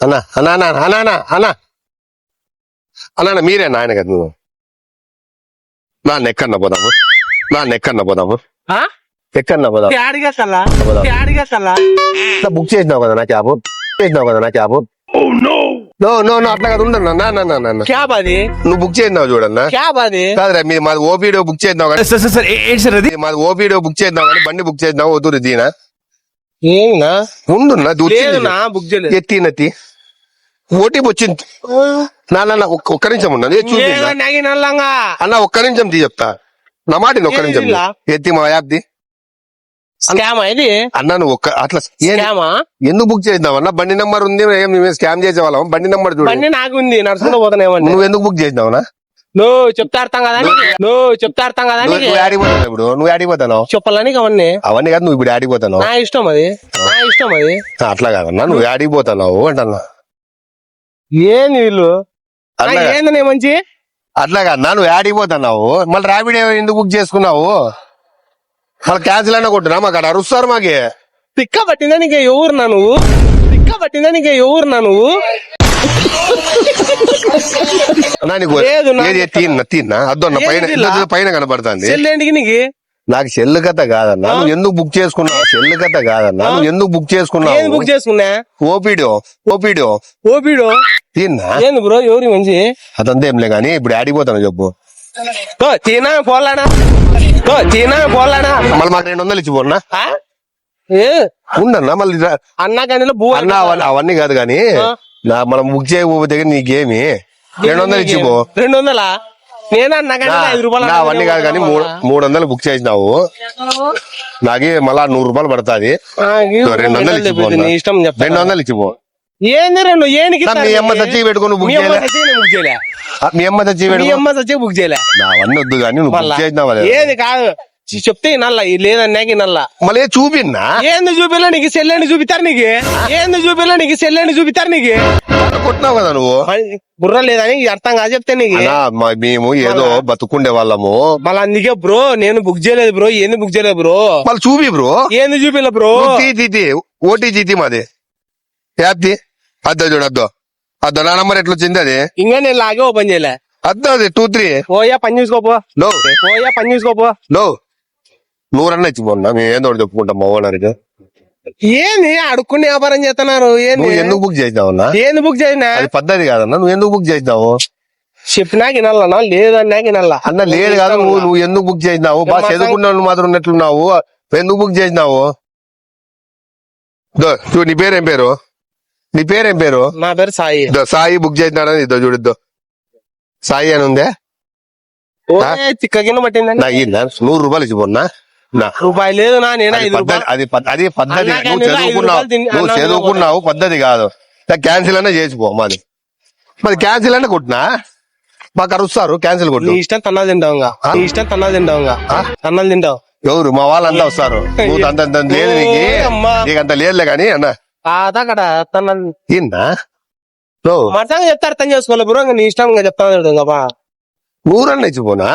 అన్నా అన్నా అన్నా అన్నా అన్నా అన్నా. అన్నా మీరే నాయన కదా నువ్వు? నా నెక్కన్న పోదాము. నా నెక్కన్న పోదాము. ఎక్కడ పోదాం బుక్ చేసినావు కదా నా క్యాబ్ చేసినావు కదా నా క్యాబ్ నో నో నో అట్లా కదా ఉండన్నా క్యాబ్ అది? నువ్వు బుక్ చేసినావు చూడన్నా. క్యాబ్ అది? కాదురా మీరు మాది ఓపీడో బుక్ చేసినావు కదా సార్ ఏంటి సార్ అది? మాది ఓపీడో బుక్ చేసినావు కానీ బండి బుక్ చేసినావు వద్దు దీనా ఏంనా ఉండున్నా బుక్ చేయలేదు. ఓటీపీ వచ్చింది నా నా, నా, ఒక్క నిమిషం ఉన్నా నేను చూసి ఏదో నగి నల్లంగా అన్న ఒక్క నిమిషం తీ చెప్తా. నా మాట ఒక్క నిమిషం? ఎత్తి మా యాప్ ది స్కామ్ ఇది? అన్న నువ్వు ఒక్క అట్లా ఎందుకు బుక్ చేసినావు? అన్న బండి నెంబర్ ఉంది మేము స్కామ్ చేసే వాళ్ళం బండి నెంబర్ చూడు. బండి నాకు ఉంది నడుచుకుంటూ నువ్వు ఎందుకు బుక్ చేసినావు అన్న? నువ్వు చెప్తా అర్థం కదా? నువ్వు చెప్తా అర్థం కదా నువ్వు ఆడిపోతావు ఇప్పుడు? నువ్వు ఆడిపోతావు చెప్పాలని అవన్నీ? అవన్నీ కాదు నువ్వు ఇప్పుడు ఆడిపోతావు నా ఇష్టం అది. నా ఇష్టం అది. అట్లా కాదన్నా నువ్వు ఆడిపోతున్నావు అంటన్నా. ఏంది వీళ్ళు అట్లా ఆ, ఏంది నీ మంచి? అట్లా కాదన్నా నువ్వు ఆడిపోతున్నావు మళ్ళీ ర్యాపిడ్ ఎందుకు బుక్ చేసుకున్నావు? మళ్ళీ క్యాన్సిల్ అయినా కొట్టున్నా మాకు అక్కడ అరుస్తారు మాకి. తిక్క పట్టిందా నీకు ఎవరున్నా నువ్వు? తిక్క పట్టిందా నీకు ఎవరున్నా నువ్వు? నీకు లేదు, నా- ఏది? తిన్నా తిన్నా. అద్దన్న పైన పైన కనబడుతుంది చెల్లేంటికి నీకు? నాకు సెల్లు కథ కాదన్నా. నువ్వు ఎందుకు బుక్ చేసుకున్నావు? సెల్లు కథ కాదన్నా. నువ్వు ఎందుకు బుక్ చేసుకున్నావు? బుక్ చేసుకున్నా? ఓపీడో ఓపీడో. ఓపీడు? తిన్నా? ఏంది బ్రో ఎవరి మంచి? అదంతా ఏంలే కానీ ఇప్పుడు ఆడిపోతాను చెప్పు. తీనా పోలానా? ఓ తీనా పోలానా? మళ్ళీ మాకు రెండు వందలు? ఏ? ఉండన్నా మళ్ళీ అన్నా కానీ అన్న అవన్నీ కాదు కానీ మనం బుక్ చేయకపోతే నీకేమి? రెండు వందలు ఇచ్చిపో. రెండు వందలా? కానీ ఐదు రూపాయలు నా అవన్నీ కాదు కానీ మూడు మూడు వందలు బుక్ చేసినావు. నాకి మళ్ళా నూరు రూపాయలు పడుతుంది. రెండు వందలు ఇచ్చిపో నీ ఇష్టం చెప్తా రెండు వందలు ఇచ్చిపో. ఏంది రెండు? ఏనికి నా మీ అమ్మ చచ్చి పెట్టుకుని బుక్ మీ అమ్మ చేయలే. చచ్చి నేను బుక్ చేయలే. ఆ, మీ అమ్మ మీ పెట్టుకో. అమ్మ చచ్చి బుక్ చేయలే. నా అవన్నీ వద్దు కానీ నువ్వు బుక్ చేసినావా? ఏది కాదు. చెప్తే నల్ల లేదన్నాకి నల్ల. మళ్ళీ చూపిన్నా? ఏంది చూపిల్ల నీకు? సెల్లని చూపిస్తారు నీకు? ఏంది చూపిల్ల నీకు? సెల్లని చూపిస్తారు నీకు? కొట్టినావు కదా నువ్వు? బుర్ర లేదని అర్థం కాదు చెప్తే నీకు. మేము ఏదో బతుకుండే వాళ్ళము. మళ్ళీ అందుకే బ్రో నేను బుక్ చేయలేదు బ్రో. ఏంది బుక్ చేయలేదు బ్రో? మళ్ళీ చూపి బ్రో. ఏంది చూపిల్ల బ్రో? నువ్వు తీ తీ తీ. ఓటీ జీతి మాది. యాప్ తీ అద్దో చూడు అద్దో. అద్దో నా నంబర్ ఎట్లా వచ్చింది అది? ఇంకా నేను లాగే ఓపెన్ చేయలే. అద్దో అది టూ త్రీ. ఓయా పని చూసుకోపో లో. ఓయా పని చూసుకోపో లో. నూరన్నా ఇచ్చిపోన్నా మేము ఏదో ఒకటి చెప్పుకుంటాం మా ఓనర్కి ఏంది? అడుక్కుని వ్యాపారం చేస్తున్నారు. ఏంది? నువ్వు ఎందుకు బుక్ చేసినావన్నా ఏంది బుక్ చేసినా? అది పద్ధతి కాదన్నా. నువ్వు ఎందుకు బుక్ చేసినావు? చెప్పినా వినాలన్నా? లేదన్నా వినాలా అన్న లేదు కాదు. నువ్వు నువ్వు ఎందుకు బుక్ చేసినావు? బాగా చదువుకున్న వాళ్ళు మాత్రం ఉన్నట్లున్నావు. ఎందుకు బుక్ చేసినావు? దో, చూడు నీ పేరు పేరు? నీ పేరు పేరు? నా పేరు సాయి. దో, సాయి బుక్ చేసినాడని ఇద్దో చూడిద్దో సాయి అని ఉందే? నాకు ఇయ్యిందా? నూరు రూపాయలు ఇచ్చిపోన్నా రూపాయి లేదు నా నేను అది ఐదు రూపాయలు. అది అది పద్ధతి నువ్వు చదువుకున్నావు. నువ్వు పద్ధతి కాదు. క్యాన్సిల్ అన్నా చేసిపో మాది మరి క్యాన్సిల్ అన్నా కొట్టినా? మాకు అరుస్తారు. క్యాన్సిల్ కొట్టు. ఇష్టం తన్నాలు తింటావుగా నీ ఇష్టం తన్నాలు తింటావుగా తన్నాలు తింటావు. ఎవరు? మా వాళ్ళంతా వస్తారు. నువ్వు అంత లేదు నీకు. నీకు అంత లేదులే కానీ అన్న. పాత అక్కడ తన్నాలు ఏందా? మరసంగా చెప్తే అర్థం చేసుకోవాలి. బ్రో నీ ఇష్టం ఇంకా చెప్తాను బా. నూరన్న ఇచ్చిపోనా?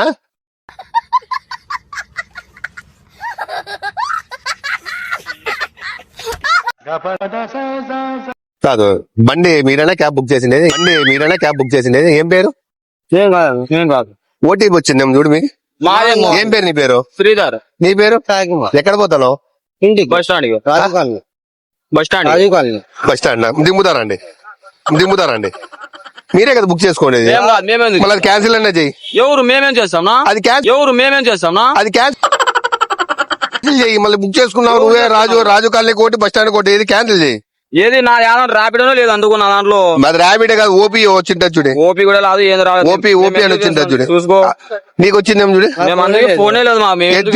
కాదు బండి మీరైనా క్యాబ్ బుక్ చేసిండేది. బండి మీరైనా క్యాబ్ బుక్ చేసిండేది. ఏం పేరు? ఏం కాదు ఏం కాదు. ఓటీపీ వచ్చింది చూడు మీకు ఏం పేరు నీ పేరు? శ్రీధర్. నీ పేరు? ఎక్కడ పోతాను? ఇంటికి. Bus stand bus stand bus stand దింపుతారండి దింపుతారండి మీరే కదా బుక్ చేసుకోండి మేం చేస్తాం? మళ్ళీ క్యాన్సిల్ అన్నా చెయ్యి. ఎవరు మేమేం చేస్తాంనా అది ఎవరు మేమేం చేస్తాంనా అది క్యాన్సిల్ చెయ్యి మళ్ళీ బుక్ చేసుకున్నావు నువ్వే. Raju Raju colony Koti bus stand Koti ఇది క్యాన్సిల్ చెయ్యి ఏది నా యాదం ర్యాపిడోనో లేదు అందుకు నా దాంట్లో. అది ర్యాపిడ్ కాదు ఓపీ వచ్చింట చూడు. ఓపీ కూడా రాదు ఏం రాదు. ఓపీ ఓపీ అని వచ్చింట చూడు. చూసుకో. నీకు వచ్చిందేం చూడు? మేము ఫోనే లేదు మా మేము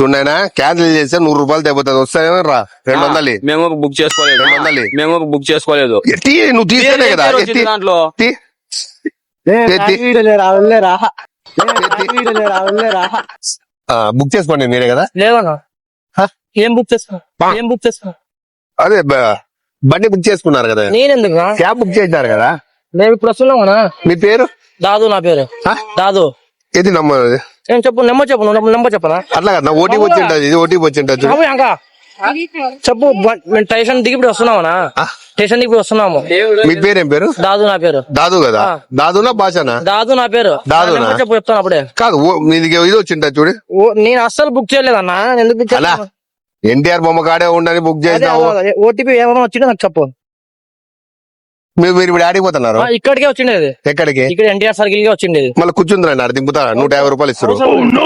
చూడైనా క్యాన్సిల్ చేస్తే నూరు రూపాయలు తెపోతుంది వస్తాయేమో రా. రెండు వందలు మేము బుక్ చేసుకోలేదు. రెండు వందలు. మేము బుక్ చేసుకోలేదు. ఎత్తి నువ్వు తీస్తేనే కదా. ఎత్తి దాంట్లో? ఎత్తి. బుక్ చేసుకోండి మీరే కదా? ఏం బుక్ ఏం బుక్ అదే బండి బుక్ చేసుకున్నారు కదా? నేనెందుకు క్యాబ్ బుక్ చేసినారు కదా? మేము ఇప్పుడు మీ పేరు? దాదు నా పేరు? దాదు. ఇది నమ్మరు ఏం చెప్పు నెంబర్ చెప్పు నెంబర్ చెప్పనా? అట్లా కదా ఓటీపీ వచ్చి ఉంటుంది ఇది ఓటీపీ వచ్చి ఉంటుంది చెప్పు మేము స్టేషన్ దిగి ఇప్పుడు వస్తున్నామనా స్టేషన్కి వస్తున్నాము. మీ పేరేం పేరు? దాదు నా పేరు. దాదు కదా? దాదునా భాషనా? దాదు నా పేరు. దాదునా? చెప్పు చెప్తాను అప్పుడే. కాదు ఓ, మీది ఇది వచ్చిందా చూడు. ఓ, నేను అస్సలు బుక్ చేయలేదన్నా. ఎందుకు? ఎన్టీఆర్ బొమ్మ కాడే ఉండని బుక్ చేసినావు. ఓటీపీ ఏమైనా వచ్చిందో నాకు చెప్పు. మీరు ఇప్పుడు ఆడిపోతున్నారు ఆ, ఇక్కడికే వచ్చిండేది ఎక్కడికి ఇక్కడ ఎన్టీఆర్ సర్కిల్కి వచ్చిండేది మళ్ళీ కూర్చుందిరండి ఆడ దింపుతారా నూట యాభై రూపాయలు ఇస్తారు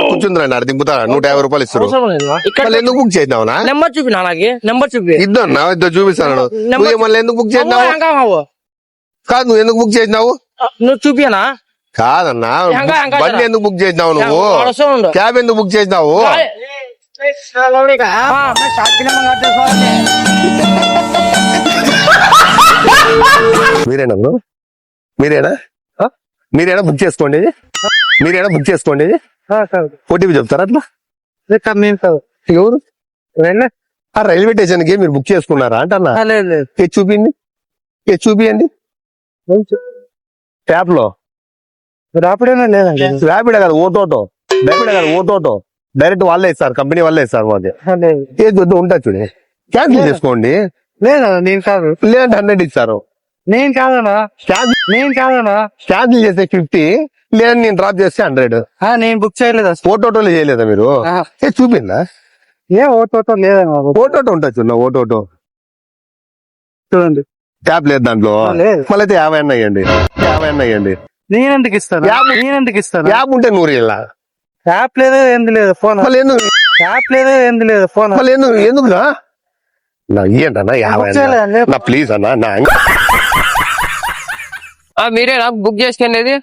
కూర్చుందిరండి ఆడ దింపుతారా నూట యాభై రూపాయలు ఇస్తారు ఇక్కడ ఎందుకు బుక్ చేసినావునా నెంబర్ చూపి నాకు నెంబర్ చూపి ఇద్దరు ఇద్దరు చూపిస్తాను మళ్ళీ ఎందుకు బుక్ చేసినావు అవ్వ. కాదు నువ్వు ఎందుకు బుక్ చేసినావు నువ్వు చూపియనా కాదన్నా బండి. ఎందుకు బుక్ చేసినావు నువ్వు క్యాబ్ ఎందుకు బుక్ చేసినావు మీరేనా బ్రో మీరేనా? మీరేనా బుక్ చేసుకోండి? మీరేనా బుక్ చేసుకోండి? ఓటీపీ చెప్తారా అట్లా? ఎవరు ఆ రైల్వే స్టేషన్కి మీరు బుక్ చేసుకున్నారా అంటన్నా? చూపిండి చూపియండి? ట్యాప్లో? రాపిడేనా లేదండి? ర్యాపిడ్ కాదు ఓటోటో ర్యాపిడ్ కాదు ఓటోటో డైరెక్ట్ వాళ్ళే ఇస్తారు కంపెనీ వాళ్ళే ఇస్తారు మాది. ఏది వద్దు ఉంటా చూడి. క్యాన్సిల్ చేసుకోండి. లేదా నేను కాదు. లేదంటే హండ్రెడ్ ఇస్తారు. నేను కాదనా క్యాన్సిల్ నేను కాదనా క్యాన్సిల్ చేస్తే ఫిఫ్టీ లేదంటే నేను డ్రాప్ చేస్తే హండ్రెడ్ ఆ, నేను బుక్ చేయలేదు ఓటోటోలో చేయలేదా మీరు. ఏ చూపిందా? ఏ ఓటోతో లేదన్నా ఓటోటో ఉంటుంది చూడ ఓటోటో చూడండి. ట్యాప్ లేదు దాంట్లో. లేదు. మళ్ళీ అయితే యాభై అన్న అయ్యండి యాభై అన్న అయ్యండి నేనెందుకు ఇస్తాను? నేనెందుకు ఇస్తాను? యాప్ ఉంటే నూరు ఇలా యాప్ లేదు ఏంది లేదు ఫోన్? ఎందుకు? యాప్ లేదు ఏంది లేదు ఫోన్? ఎందుకు ఎందుకురా నా ఇయ్యండి యాభై అన్న. లేదు. నా ప్లీజ్ అన్న నా ఆ, మీరేనా బుక్ చేసుకునేది?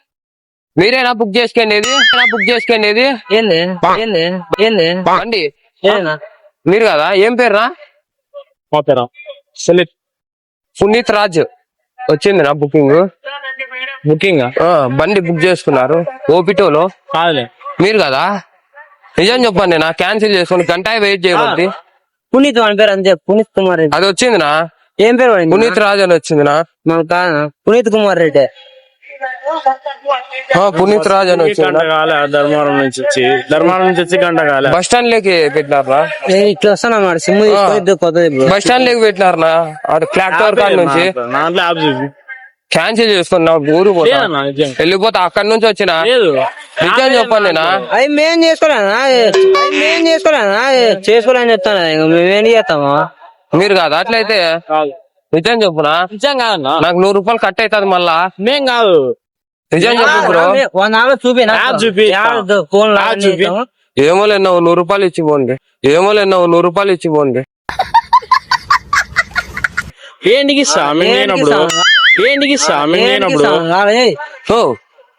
మీరేనా బుక్ చేసుకునేది? మీరేనా బుక్ చేసుకునేది? ఏంది? ఏంది? ఏనా? మీరు కదా ఏం పేరునా పునీత్ రాజ్. వచ్చింది నా బుకింగ్? బుకింగ్ బండి బుక్ చేసుకున్నారు. ఓపిటోలో. కాదులే. మీరు కదా? నిజం చెప్పండి నేను క్యాన్సిల్ చేసుకుని గంట వెయిట్ చేయబట్టి పునీత్ వాడి పేరు అంతే పునీత్ కుమార్ రెడ్డి. అది వచ్చిందినా? ఏం పేరు వాడింది? పునీత్ రాజ్ అని వచ్చిందినా? మాకు కాదు. పునీత్ కుమార్ రెడ్డి. ఆ, పునీత్ రాజ్ అని గంట వచ్చింది కాలే ధర్మవరం నుంచి వచ్చి. ధర్మవరం నుంచి వచ్చి గంట కాలే. బస్ స్టాండ్ లేకి పెట్టినారా నేను ఇట్లా వస్తాను అన్నమాట సిమ్ తీసుకొని కొత్తది. బస్ స్టాండ్ లేకి పెట్టినారనా? అది క్లాక్ టవర్ కాడ నుంచి? దాంట్లో యాప్ చూపి క్యాన్సిల్ చేసుకున్నా ఊరు పోతా. లేదన్నా, నిజం. వెళ్ళిపోతా అక్కడి నుంచి వచ్చిన? లేదు. నిజం చెప్పండి నా. అవి మేం చేసుకోలేనా అవి మేం చేసుకోలేనా చేసుకోలేని చెప్తాను ఇంక మేమేం చేస్తాము? మీరు కాదు అట్లయితే? కాదు. నిజం చెప్పునా? నిజం కాదన్నా. నాకు నూరు రూపాయలు కట్ అవుతుంది మళ్ళా. మేం కాదు. నిజం చెప్పు బ్రో. వన్ అవర్ చూపి. ఫోన్ నూరు రూపాయలు ఇచ్చి పోండి. నువ్వు నూరు రూపాయలు ఇచ్చి పోండి. ఏంటికి ఇస్తా? మేము లేనప్పుడు? ఏంటికి లేనప్పుడు? ఓ.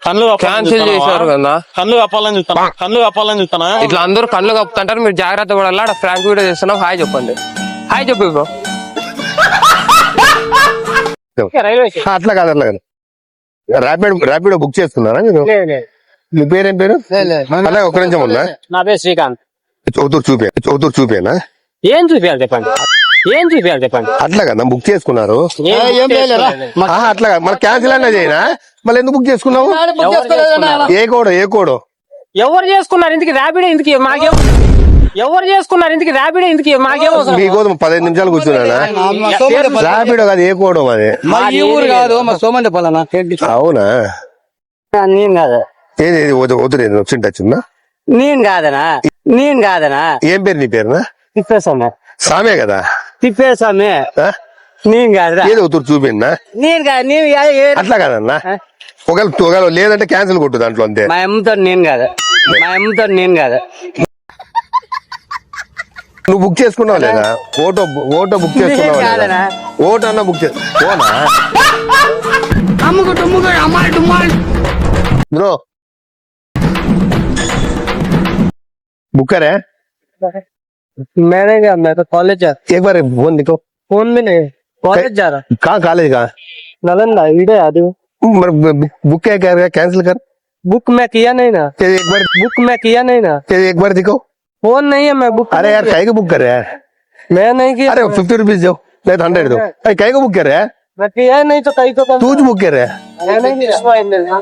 కళ్ళు క్యాన్సిల్? చేశారు కదా. కళ్ళు కప్పాలని చూస్తానా? కళ్ళు కప్పాలని చూస్తానా? ఇట్లా అందరూ కళ్ళు కప్పుతుంటారు మీరు జాగ్రత్త పడాలా? అక్కడ ఫ్రాంక్ వీడియో చేస్తున్నావు హాయ్ చెప్పండి. హాయ్ చెప్పు బ్రో అట్లా కాదు అట్లా కాదు. ర్యాపిడ్ ర్యాపిడ్ బుక్ చేసుకున్నారా మీరు? మీ పేరేం పేరు? అలాగే ఒక నిమిషం ఉందా? నా పేరు శ్రీకాంత్ చూపే చూపేనా? ఏం చూపించాలి చెప్పండి? ఏం చూపించాలి చెప్పండి? అట్లా కదా బుక్ చేసుకున్నారు. అట్లా మళ్ళీ క్యాన్సిల్ అన్నా చేయనా? మళ్ళీ ఎందుకు బుక్ చేసుకున్నావు? ఏ కోడ్ ఏ కోడ్? ఎవరు చేసుకున్నారు? ఇందుకు ర్యాపిడ్ ఇందుకు మాకేం ఎవరు చేసుకున్నారు? ఇందుకు ర్యాపిడ్ ఇందుకు మాకేం అవసరం? మీ కోసం పదిహేను నిమిషాలు కూర్చున్నానా? ర్యాపిడ్ కాదు ఏ కోడ్ అది ఈ ఊరు కాదు మా సోమండి పొలనా అవునా? నేను కాదు. ఏది వద్దు నేను వచ్చింటే వచ్చిందా నేను కాదనా నేను కాదనా ఏం పేరు నీ పేరునా? సామే కదా? తిప్పేసామే నేను కాదు ఏదో ఒకరు చూపించనా నేను కాదు నేను అట్లా కాదన్నా? ఒకవేళ ఒకవేళ లేదంటే క్యాన్సిల్ కొట్టు దాంట్లో అంతే. మా అమ్మతో నేను కాదు. మా అమ్మతో నేను కాదు. నువ్వు బుక్ చేసుకున్నావు లేదా? ఓటో ఓటో బుక్ చేసుకున్నావు ఓటో అన్న బుక్ చేసుకో బుక్కరే मैंने क्या मैं तो कॉलेज जा एक बार फ़ोन दिखो। फ़ोन में नहीं कॉलेज जा रहा। कहाँ कॉलेज का नालंदा इधर आ जाओ बुक क्या कर रहा कैंसिल कर? बुक मैं किया नहीं ना। चल एक बार बुक मैं किया नहीं ना। चल एक बार दिखो। फ़ोन नहीं है मैं बुक अरे यार कहीं को बुक कर रहा है? मैं नहीं किया। अरे फिफ्टी रुपीज़ दो। नहीं हंड्रेड दो। अरे कहीं को बुक कर रहा है? मैं किया नहीं तो कहीं तो तू बुक कर रहा है। मैं नहीं किया।